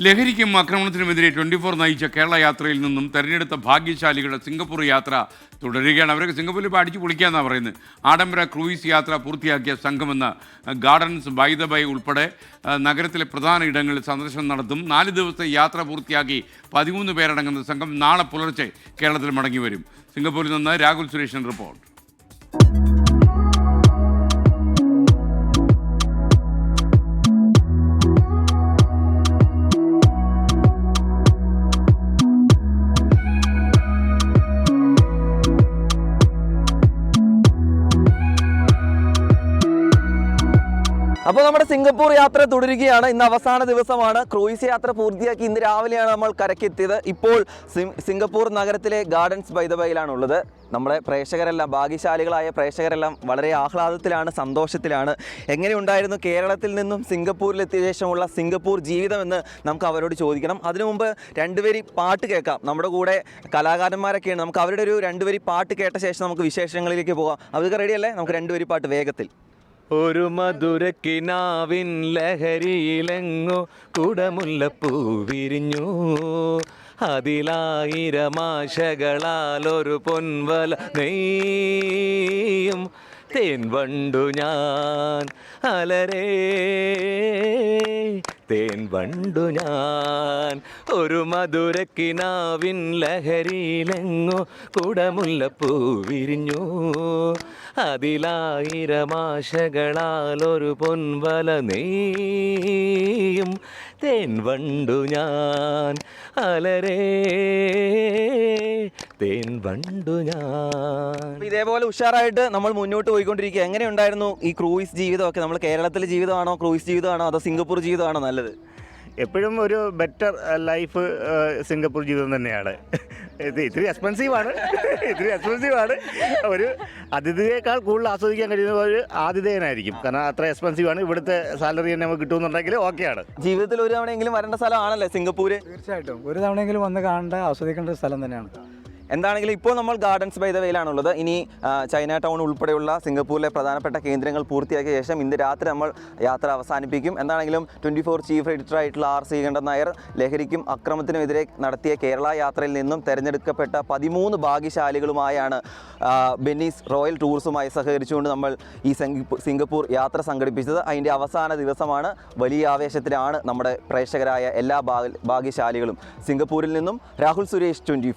ലഹരിക്കും ആക്രമണത്തിനുമെതിരെ twenty four നയിച്ച കേരള യാത്രയിൽ നിന്നും തെരഞ്ഞെടുത്ത ഭാഗ്യശാലികളുടെ സിംഗപ്പൂർ യാത്ര തുടരുകയാണ്. അവരൊക്കെ സിംഗപ്പൂരിൽ ഇപ്പോൾ അടിച്ചു പൊളിക്കാന്നാണ് പറയുന്നത്. ആഡംബര ക്രൂയിസ് യാത്ര പൂർത്തിയാക്കിയ സംഘമെന്ന ഗാർഡൻസ് ബൈ ദ ബൈ ഉൾപ്പെടെ നഗരത്തിലെ പ്രധാന ഇടങ്ങളിൽ സന്ദർശനം നടത്തും. നാല് ദിവസത്തെ യാത്ര പൂർത്തിയാക്കി പതിമൂന്ന് പേരടങ്ങുന്ന സംഘം നാളെ പുലർച്ചെ കേരളത്തിൽ മടങ്ങി വരും. സിംഗപ്പൂരിൽ നിന്ന് രാഹുൽ സുരേഷൻ റിപ്പോർട്ട്. അപ്പോൾ നമ്മുടെ സിംഗപ്പൂർ യാത്ര തുടരുകയാണ്. ഇന്ന് അവസാന ദിവസമാണ്. ക്രൂയിസ് യാത്ര പൂർത്തിയാക്കി ഇന്ന് രാവിലെയാണ് നമ്മൾ കരക്കെത്തിയത് ഇപ്പോൾ സിംഗപ്പൂർ നഗരത്തിലെ ഗാർഡൻസ് ബൈദബൈയിലാണ് ഉള്ളത് നമ്മുടെ പ്രേക്ഷകരെല്ലാം ഭാഗ്യശാലികളായ പ്രേക്ഷകരെല്ലാം വളരെ ആഹ്ലാദത്തിലാണ് സന്തോഷത്തിലാണ്. എങ്ങനെയുണ്ടായിരുന്നു കേരളത്തിൽ നിന്നും സിംഗപ്പൂരിലെത്തിയ ശേഷമുള്ള സിംഗപ്പൂർ ജീവിതമെന്ന് നമുക്ക് അവരോട് ചോദിക്കണം. അതിനു മുമ്പ് രണ്ടുപേരി പാട്ട് കേൾക്കാം. നമ്മുടെ കൂടെ കലാകാരന്മാരൊക്കെയാണ് നമുക്ക് അവരുടെ ഒരു രണ്ടുപേരി പാട്ട് കേട്ട ശേഷം നമുക്ക് വിശേഷങ്ങളിലേക്ക് പോകാം. അവർക്ക് റെഡിയല്ലേ നമുക്ക് രണ്ടുപേരി പാട്ട് വേഗത്തിൽ. ഒരു മധുരക്കിനാവിൻ ലഹരിയിലെങ്ങോ കുടമുല്ലപ്പൂ വിരിഞ്ഞു. അതിലായിരമാശകളാൽ ഒരു പൊൻവല നെയ്യും. തേൻ വണ്ടു ഞാൻ അലരേ. തേൻ വണ്ടു ഞാൻ. ഒരു മധുരക്കിനാവിൻ ലഹരിയിലെങ്ങോ കുടമുല്ലപ്പൂ വിരിഞ്ഞു. അതിലായിരമാശകളാൽ ഒരു പൊൻവല നെയ്യും. തേൻ വണ്ടു ഞാൻ. അലരേ തേൻ വണ്ടു ഞാൻ. ഇതേപോലെ ഉഷാറായിട്ട് നമ്മൾ മുന്നോട്ട് പോയിക്കൊണ്ടിരിക്കുക. എങ്ങനെയുണ്ടായിരുന്നു ഈ ക്രൂയിസ് ജീവിതമൊക്കെ? നമ്മൾ കേരളത്തിലെ ജീവിതമാണോ ക്രൂയിസ് ജീവിതമാണോ അതോ സിംഗപ്പൂർ ജീവിതമാണോ നല്ലത്? എപ്പോഴും ഒരു ബെറ്റർ ലൈഫ് സിംഗപ്പൂർ ജീവിതം തന്നെയാണ്. ഇത് ഇത്തിരി എക്സ്പെൻസീവ് ആണ്. ഇത്തിരി എക്സ്പെൻസീവ് ആണ്. ഒരു അതിഥിയേക്കാൾ കൂടുതൽ ആസ്വദിക്കാൻ കഴിയുന്ന ഒരു ആതിഥേയനായിരിക്കും. കാരണം അത്ര എക്സ്പെൻസീവ് ആണ്. ഇവിടുത്തെ സാലറി തന്നെ നമുക്ക് കിട്ടുമെന്നുണ്ടെങ്കിൽ ഓക്കെയാണ് ജീവിതത്തിൽ ഒരു തവണയെങ്കിലും വരേണ്ട സ്ഥലമാണല്ലേ സിംഗപ്പൂര്? തീർച്ചയായിട്ടും. ഒരു തവണയെങ്കിലും വന്ന് കാണേണ്ട ആസ്വദിക്കേണ്ട ഒരു സ്ഥലം തന്നെയാണ്. എന്താണെങ്കിലും ഇപ്പോൾ നമ്മൾ ഗാർഡൻസ് ബൈ ദ വെയിലാണുള്ളത് ഇനി ചൈന ടൗൺ ഉൾപ്പെടെയുള്ള സിംഗപ്പൂരിലെ പ്രധാനപ്പെട്ട കേന്ദ്രങ്ങൾ പൂർത്തിയാക്കിയ ശേഷം ഇന്ന് രാത്രി നമ്മൾ യാത്ര അവസാനിപ്പിക്കും. എന്താണെങ്കിലും ട്വന്റി ഫോർ ചീഫ് എഡിറ്റർ ആയിട്ടുള്ള ആർ ശ്രീകണ്ഠൻ നായർ ലഹരിക്കും അക്രമത്തിനുമെതിരെ നടത്തിയ കേരള യാത്രയിൽ നിന്നും തിരഞ്ഞെടുക്കപ്പെട്ട പതിമൂന്ന് ഭാഗ്യശാലികളുമായാണ് ബെന്നീസ് റോയൽ ടൂറിസവുമായി സഹകരിച്ചുകൊണ്ട് നമ്മൾ ഈ സിംഗപ്പൂർ യാത്ര സംഘടിപ്പിച്ചത്. അതിന്റെ അവസാന ദിവസമാണ്. വലിയ ആവേശത്തിലാണ് നമ്മുടെ പ്രേക്ഷകരായ എല്ലാ ഭാഗ്യ- ഭാഗ്യശാലികളും. സിംഗപ്പൂരിൽ നിന്നും രാഹുൽ സുരേഷ് ട്വന്റി